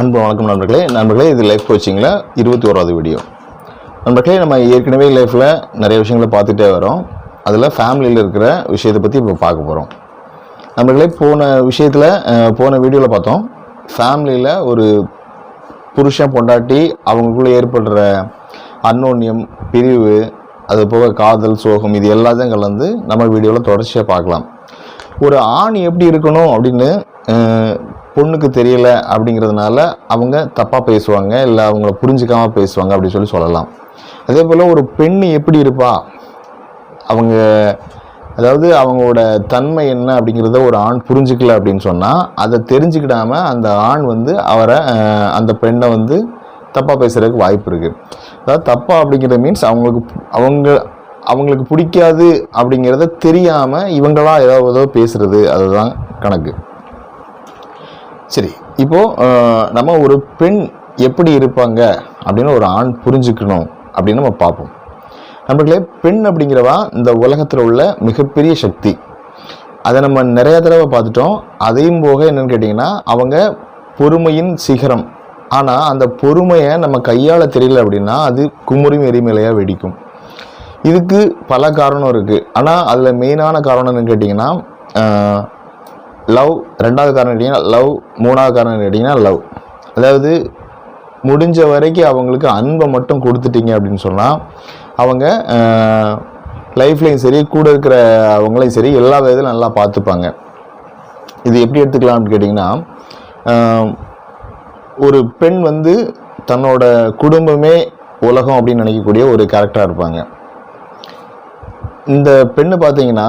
அன்பு வணக்கம் நண்பர்களே. நண்பர்களே இது லைஃப் கோச்சிங்கில் இருபத்தி ஓராவது வீடியோ நண்பர்களே நம்ம ஏற்கனவே லைஃப்பில் நிறைய விஷயங்களை பார்த்துட்டே வரோம். அதில் ஃபேமிலியில் இருக்கிற விஷயத்தை பற்றி இப்போ பார்க்க போகிறோம் நண்பர்களே போன விஷயத்தில் போன வீடியோவில் பார்த்தோம். ஃபேமிலியில் ஒரு புருஷன் பொண்டாட்டி அவங்களுக்குள்ளே ஏற்படுற அன்னோன்யம் பிரிவு அது போக காதல் சோகம் இது எல்லாத்தையும் கலந்து நம்ம வீடியோவில் தொடர்ச்சியாக பார்க்கலாம். ஒரு ஆண் எப்படி இருக்கணும் அப்படின்னு பொண்ணுக்கு தெரியல அப்படிங்கிறதுனால அவங்க தப்பாக பேசுவாங்க இல்லை அவங்கள புரிஞ்சிக்காமல் பேசுவாங்க அப்படின்னு சொல்லி சொல்லலாம். அதே போல் ஒரு பெண் எப்படி இருப்பா? அவங்க அதாவது அவங்களோட தன்மை என்ன அப்படிங்கிறத ஒரு ஆண் புரிஞ்சிக்கல அப்படின்னு சொன்னால் அதை தெரிஞ்சுக்கிடாம அந்த ஆண் வந்து அவரை அந்த பெண்ணை வந்து தப்பாக பேசுகிறதுக்கு வாய்ப்பு இருக்குது அதாவது தப்பா அப்படிங்கிறது மீன்ஸ் அவங்களுக்கு அவங்க அவங்களுக்கு பிடிக்காது அப்படிங்கிறத தெரியாமல் இவங்களா ஏதாவது ஏதோ பேசுகிறது அதுதான் கணக்கு. சரி இப்போது நம்ம ஒரு பெண் எப்படி இருப்பாங்க அப்படின்னு ஒரு ஆண் புரிஞ்சுக்கணும் அப்படின்னு நம்ம பார்ப்போம். நம்மளே பெண் அப்படிங்கிறவா இந்த உலகத்தில் உள்ள மிகப்பெரிய சக்தி. அதை நம்ம நிறைய தடவை பார்த்துட்டோம். அதையும் போக என்னன்னு கேட்டிங்கன்னா அவங்க பொறுமையின் சிகரம். ஆனால் அந்த பொறுமையை நம்ம கையால் தெரியல அப்படின்னா அது குமுறும் எரிமலையாக வெடிக்கும். இதுக்கு பல காரணம் இருக்குது ஆனால் அதில் மெயினான காரணம் என்னன்னு கேட்டிங்கன்னா லவ் ரெண்டாவது காரணம் கேட்டிங்கன்னா லவ் மூணாவது காரணம் கேட்டிங்கன்னா லவ். அதாவது முடிஞ்ச வரைக்கும் அவங்களுக்கு அன்பை மட்டும் கொடுத்துட்டீங்க அப்படின்னு சொன்னால் அவங்க லைஃப்லையும் சரி கூட இருக்கிற அவங்களையும் சரி எல்லா விதத்திலும் நல்லா பார்த்துப்பாங்க. இது எப்படி எடுத்துக்கலாம்னு கேட்டிங்கன்னா ஒரு பெண் வந்து தன்னோட குடும்பமே உலகம் அப்படின்னு நினைக்கக்கூடிய ஒரு கேரக்டராக இருப்பாங்க. இந்த பெண்ணு பார்த்தீங்கன்னா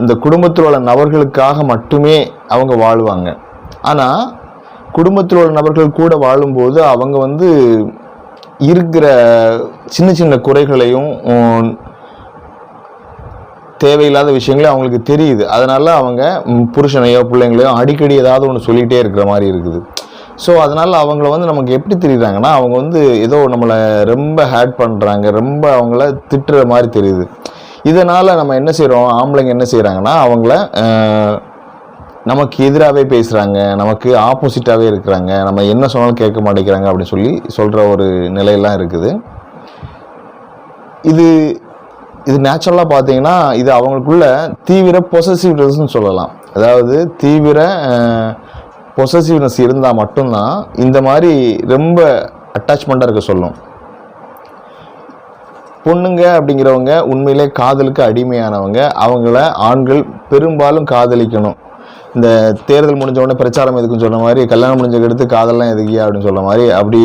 இந்த குடும்பத்தில் உள்ள நபர்களுக்காக மட்டுமே அவங்க வாழ்வாங்க. ஆனால் குடும்பத்தில் உள்ள நபர்கள் கூட வாழும்போது அவங்க வந்து இருக்கிற சின்ன சின்ன குறைகளையும் தேவையில்லாத விஷயங்களே அவங்களுக்கு தெரியுது. அதனால அவங்க புருஷனையோ பிள்ளைங்களையோ அடிக்கடி ஏதாவது ஒன்று சொல்லிகிட்டே இருக்கிற மாதிரி இருக்குது. ஸோ அதனால் அவங்கள வந்து நமக்கு எப்படி தெரியுறாங்கன்னா அவங்க வந்து ஏதோ நம்மளை ரொம்ப ஹேட் பண்ணுறாங்க ரொம்ப அவங்கள திட்டுற மாதிரி தெரியுது. இதனால் நம்ம என்ன செய்கிறோம் ஆம்பளைங்க என்ன செய்கிறாங்கன்னா அவங்கள நமக்கு எதிராகவே பேசுகிறாங்க நமக்கு ஆப்போசிட்டாகவே இருக்கிறாங்க நம்ம என்ன சொன்னாலும் கேட்க மாட்டேங்கிறாங்க அப்படின்னு சொல்லி சொல்கிற ஒரு நிலையெல்லாம் இருக்குது. இது இது நேச்சுரலாக பார்த்தீங்கன்னா இது அவங்களுக்குள்ள தீவிர பொசசிவ்னஸ்ன்னு சொல்லலாம். அதாவது தீவிர பொசசிவ்னஸ் இருந்தால் மட்டும்தான் இந்த மாதிரி ரொம்ப அட்டாச்மெண்ட்டாக இருக்க சொல்லும். பொண்ணுங்க அப்படிங்கிறவங்க உண்மையிலே காதலுக்கு அடிமையானவங்க. அவங்கள ஆண்கள் பெரும்பாலும் காதலிக்கணும். இந்த தேர்தல் முடிஞ்ச உடனே பிரச்சாரம் எதுக்குன்னு சொன்ன மாதிரி கல்யாணம் முடிஞ்சக்கடுத்து காதல்லாம் எதுக்கியா அப்படின்னு சொல்ல மாதிரி அப்படி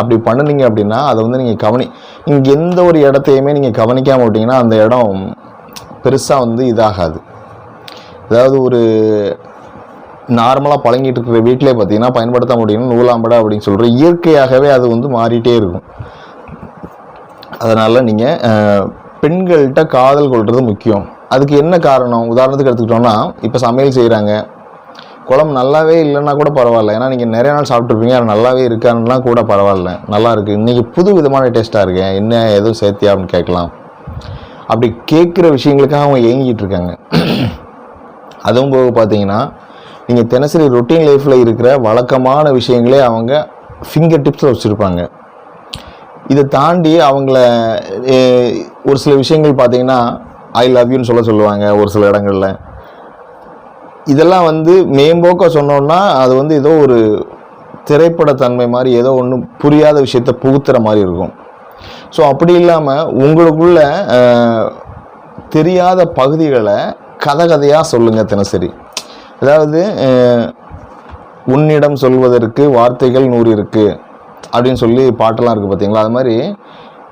அப்படி பண்ணுனீங்க அப்படின்னா அதை வந்து நீங்கள் கவனி நீங்கள் எந்த ஒரு இடத்தையுமே நீங்கள் கவனிக்காம விட்டிங்கன்னா அந்த இடம் பெருசாக வந்து இதாகாது. அதாவது ஒரு நார்மலாக பழங்கிட்டு இருக்கிற வீட்டிலே பார்த்தீங்கன்னா பயன்படுத்த முடியும் நூலாம்படை அப்படின்னு சொல்கிற இயற்கையாகவே அது வந்து மாறிட்டே இருக்கும். அதனால் நீங்கள் பெண்கள்கிட்ட காதல் கொள்வது முக்கியம். அதுக்கு என்ன காரணம்? உதாரணத்துக்கு எடுத்துக்கிட்டோம்னா இப்போ சமையல் செய்கிறாங்க குழம்பு நல்லாவே இல்லைன்னா கூட பரவாயில்ல. ஏன்னா நீங்கள் நிறைய நாள் சாப்பிட்ருப்பீங்க அது நல்லாவே இருக்கான்னா கூட பரவாயில்ல. நல்லா இருக்குது இன்றைக்கி புது விதமான டேஸ்ட்டாக இருக்கேன் என்ன எதுவும் சேர்த்தியா அப்படின்னு கேட்கலாம். அப்படி கேட்குற விஷயங்களுக்காக அவங்க ஏங்கிட்டு இருக்காங்க. அதுவும் போக பார்த்தீங்கன்னா நீங்கள் தினசரி ரொட்டீன் லைஃப்பில் இருக்கிற வழக்கமான விஷயங்களே அவங்க ஃபிங்கர் டிப்ஸில் வச்சுருப்பாங்க. இதை தாண்டி அவங்கள ஒரு சில விஷயங்கள் பார்த்தீங்கன்னா ஐ லவ் யூன்னு சொல்ல சொல்லுவாங்க ஒரு சில இடங்களில். இதெல்லாம் வந்து மேம்போக்க சொன்னோன்னா அது வந்து ஏதோ ஒரு திரைப்படத்தன்மை மாதிரி ஏதோ ஒன்று புரியாத விஷயத்த புகுத்துற மாதிரி இருக்கும். ஸோ அப்படி இல்லாமல் உங்களுக்குள்ள தெரியாத பகுதிகளை கதை கதையாக சொல்லுங்கள் தினசரி. அதாவது உன்னிடம் சொல்வதற்கு வார்த்தைகள் நூறு இருக்குது அப்படின்னு சொல்லி பாட்டெல்லாம் இருக்குது பார்த்தீங்களா அது மாதிரி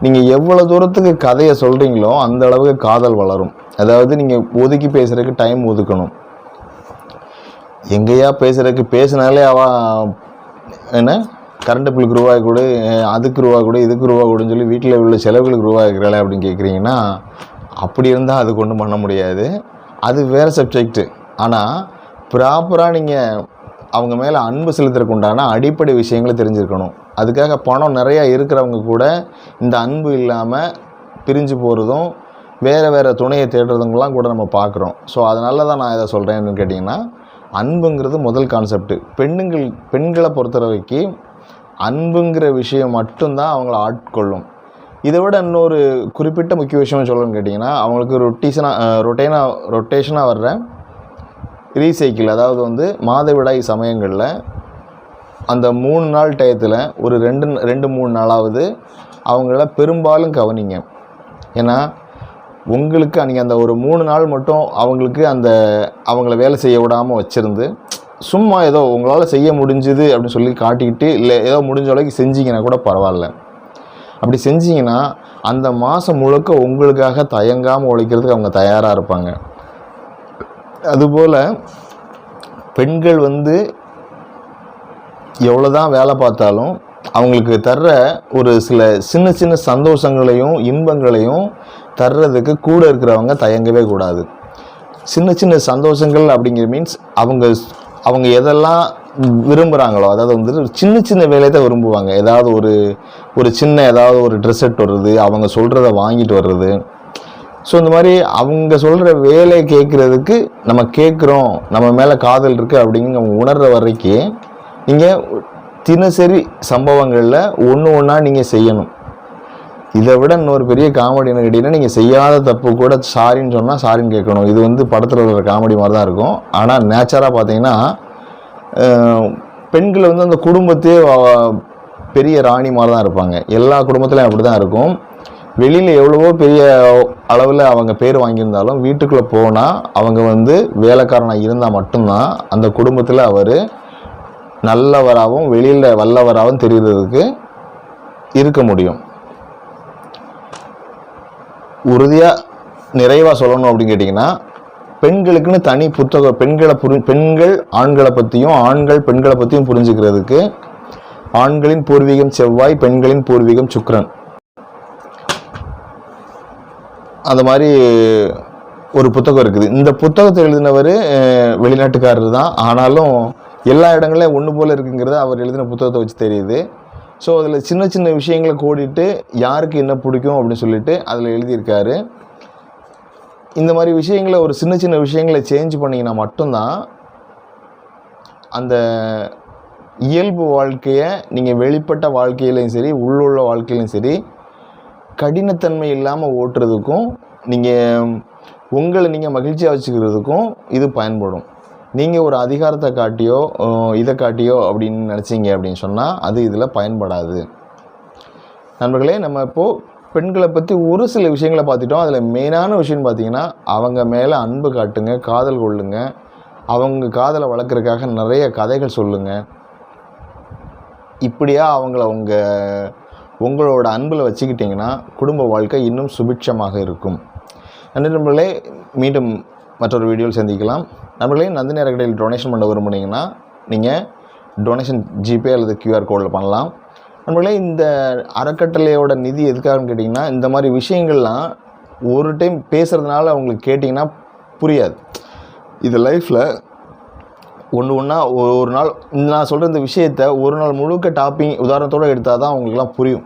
நீங்கள் எவ்வளோ தூரத்துக்கு கதையை சொல்கிறீங்களோ அந்த அளவுக்கு காதல் வளரும். அதாவது நீங்கள் ஒதுக்கி பேசுகிறதுக்கு டைம் ஒதுக்கணும். எங்கேயா பேசுகிறதுக்கு பேசினாலே அவ என்ன? கரண்ட் பில்லுக்கு ரூபாய் கொடு அதுக்கு ரூபா கொடு இதுக்கு ரூபா கொடுன்னு சொல்லி வீட்டில் உள்ள செலவுகளுக்கு ரூபா இருக்கிறாளே அப்படின்னு கேட்குறீங்கன்னா அப்படி இருந்தால் அது கொண்டு பண்ண முடியாது. அது வேறு சப்ஜெக்ட்டு ஆனால் ப்ராப்பராக நீங்கள் அவங்க மேலே அன்பு செலுத்துறதுக்கு உண்டான அடிப்படை விஷயங்களை தெரிஞ்சிருக்கணும். அதுக்காக பணம் நிறையா இருக்கிறவங்க கூட இந்த அன்பு இல்லாமல் பிரிஞ்சு போகிறதும் வேறு வேறு துணையை தேடுறதுங்கெல்லாம் கூட நம்ம பார்க்குறோம் ஸோ அதனால தான் நான் இதை சொல்கிறேன்னு கேட்டிங்கன்னா அன்புங்கிறது முதல் கான்செப்ட் பெண்ணுங்கள் பெண்களை பொறுத்த வரைக்கும் அன்புங்கிற விஷயம் மட்டும்தான் அவங்கள ஆட்கொள்ளும். இதை விட இன்னொரு குறிப்பிட்ட முக்கிய விஷயம் சொல்லணும்னு கேட்டிங்கன்னா அவங்களுக்கு ரொட்டீஷனாக ரொட்டேனாக ரொட்டேஷனாக வர்ற ரீசைக்கிள் அதாவது வந்து மாதவிடாய் சமயங்களில் அந்த மூணு நாள் டயத்தில் ஒரு ரெண்டு ரெண்டு மூணு நாளாவது அவங்கள பெரும்பாலும் கவனிங்க. ஏன்னா உங்களுக்கு அன்றைக்கி அந்த ஒரு மூணு நாள் மட்டும் அவங்களுக்கு அந்த அவங்கள வேலை செய்ய விடாமல் வச்சுருந்து சும்மா ஏதோ உங்களால் செய்ய முடிஞ்சுது அப்படின்னு சொல்லி காட்டிக்கிட்டு இல்லை ஏதோ முடிஞ்ச அளவுக்கு செஞ்சீங்கன்னா கூட பரவாயில்ல. அப்படி செஞ்சீங்கன்னா அந்த மாதம் முழுக்க உங்களுக்காக தயங்காமல் உழைக்கிறதுக்கு அவங்க தயாராக இருப்பாங்க. அதுபோல் பெண்கள் வந்து எவ்வளோ தான் வேலை பார்த்தாலும் அவங்களுக்கு தர்ற ஒரு சில சின்ன சின்ன சந்தோஷங்களையும் இன்பங்களையும் தர்றதுக்கு கூட இருக்கிறவங்க தயங்கவே கூடாது. சின்ன சின்ன சந்தோஷங்கள் அப்படிங்கிற மீன்ஸ் அவங்க அவங்க எதெல்லாம் விரும்புகிறாங்களோ அதாவது வந்து சின்ன சின்ன வேலையை தான் விரும்புவாங்க. ஏதாவது ஒரு ஒரு சின்ன ஏதாவது ஒரு ட்ரெஸ் எடுத்து வர்றது அவங்க சொல்கிறத வாங்கிட்டு வர்றது. ஸோ இந்த மாதிரி அவங்க சொல்கிற வேலையை கேட்குறதுக்கு நம்ம கேட்குறோம் நம்ம மேலே காதல் இருக்குது அப்படிங்கிற அவங்க உணர்ற வரைக்கும் நீங்கள் தினசரி சம்பவங்களில் ஒன்று ஒன்றா நீங்கள் செய்யணும். இதை விட இன்னொரு பெரிய காமெடி என்ன கேட்டிங்கன்னா நீங்கள் செய்யாத தப்பு கூட சாரின்னு சொன்னால் சாரின்னு கேட்கணும். இது வந்து படத்தில் இருக்கிற காமெடி மாதிரி தான் இருக்கும். ஆனால் நேச்சராக பார்த்தீங்கன்னா பெண்கள் வந்து அந்த குடும்பத்தையே பெரிய ராணி மாதிரி தான் இருப்பாங்க. எல்லா குடும்பத்துலையும் அப்படி தான் இருக்கும். வெளியில் எவ்வளவோ பெரிய அளவில் அவங்க பேர் வாங்கியிருந்தாலும் வீட்டுக்குள்ளே போனால் அவங்க வந்து வேலைக்காரனாக இருந்தால் மட்டும்தான் அந்த குடும்பத்தில் அவர் நல்லவராகவும் வெளியில் வல்லவராகவும் தெரிகிறதுக்கு இருக்க முடியும். உறுதியாக நிறைவாக சொல்லணும் அப்படின்னு கேட்டிங்கன்னா பெண்களுக்குன்னு தனி புத்தகம் பெண்களை புரி பெண்கள் ஆண்களை பற்றியும் ஆண்கள் பெண்களை பற்றியும் புரிஞ்சுக்கிறதுக்கு ஆண்களின் பூர்வீகம் செவ்வாய் பெண்களின் பூர்வீகம் சுக்ரன் அந்த மாதிரி ஒரு புத்தகம் இருக்குது. இந்த புத்தகத்தை எழுதினவர் வெளிநாட்டுக்காரர் தான். ஆனாலும் எல்லா இடங்களையும் ஒன்று போல் இருக்குங்கிறது அவர் எழுதின புத்தகத்தை வச்சு தெரியுது. ஸோ அதில் சின்ன சின்ன விஷயங்களை கோடிட்டு யாருக்கு என்ன பிடிக்கும் அப்படின்னு சொல்லிட்டு அதில் எழுதியிருக்காரு. இந்த மாதிரி விஷயங்களை ஒரு சின்ன சின்ன விஷயங்களை சேஞ்ச் பண்ணிங்கன்னா மட்டும்தான் அந்த இயல்பு வாழ்க்கையை நீங்கள் வெளிப்பட்ட வாழ்க்கையிலையும் சரி உள்ளுள்ள வாழ்க்கையிலையும் சரி கடினத்தன்மை இல்லாமல் ஓட்டுறதுக்கும் நீங்கள் உங்களை நீங்கள் மகிழ்ச்சியாக வச்சுக்கிறதுக்கும் இது பயன்படும். நீங்கள் ஒரு அதிகாரத்தை காட்டியோ இதை காட்டியோ அப்படின்னு நினச்சிங்க அப்படின்னு சொன்னால் அது இதில் பயன்படாது. நண்பர்களே நம்ம இப்போது பெண்களை பற்றி ஒரு சில விஷயங்களை பார்த்துட்டோம். அதில் மெயினான விஷயம்னு பார்த்தீங்கன்னா அவங்க மேலே அன்பு காட்டுங்க காதல் கொள்ளுங்க. அவங்க காதலை வளர்க்குறதுக்காக நிறைய கதைகள் சொல்லுங்கள் இப்படியா அவங்கள உங்கள் உங்களோட அன்பில் வச்சுக்கிட்டிங்கன்னா குடும்ப வாழ்க்கை இன்னும் சுபிட்சமாக இருக்கும். நன்றி நண்பர்களே மீண்டும் மற்றொரு வீடியோவில் சந்திக்கலாம். நம்மளையும் நந்தினி அறக்கடையில் டொனேஷன் பண்ண விரும்புனீங்கன்னா நீங்கள் டொனேஷன் ஜிபே அல்லது கியூஆர் கோடில் பண்ணலாம். நம்மளே இந்த அறக்கட்டளையோட நிதி எதுக்காகன்னு கேட்டிங்கன்னா இந்த மாதிரி விஷயங்கள்லாம் ஒரு டைம் பேசுகிறதுனால அவங்களுக்கு கேட்டிங்கன்னா புரியாது. இது லைஃப்பில் ஒன்று ஒன்றா ஒரு ஒரு நாள் நான் சொல்கிற இந்த விஷயத்த ஒரு நாள் முழுக்க டாப்பிங் உதாரணத்தோடு எடுத்தால் தான் அவங்களுக்குலாம் புரியும்.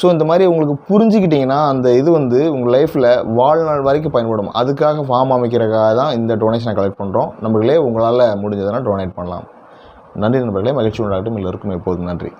ஸோ இந்த மாதிரி உங்களுக்கு புரிஞ்சுக்கிட்டிங்கன்னா அந்த இது வந்து உங்கள் லைஃப்பில் வாழ்நாள் வரைக்கும் பயன்படும். அதுக்காக ஃபார்ம் அமைக்கிறக்காக தான் இந்த டொனேஷனை கலெக்ட் பண்ணுறோம் நம்மளே உங்களால் முடிஞ்சதுன்னா டொனேட் பண்ணலாம். நன்றி நண்பர்களே மகிழ்ச்சி உண்டாகட்டும். எல்லோருக்கும் எப்போதும் நன்றி.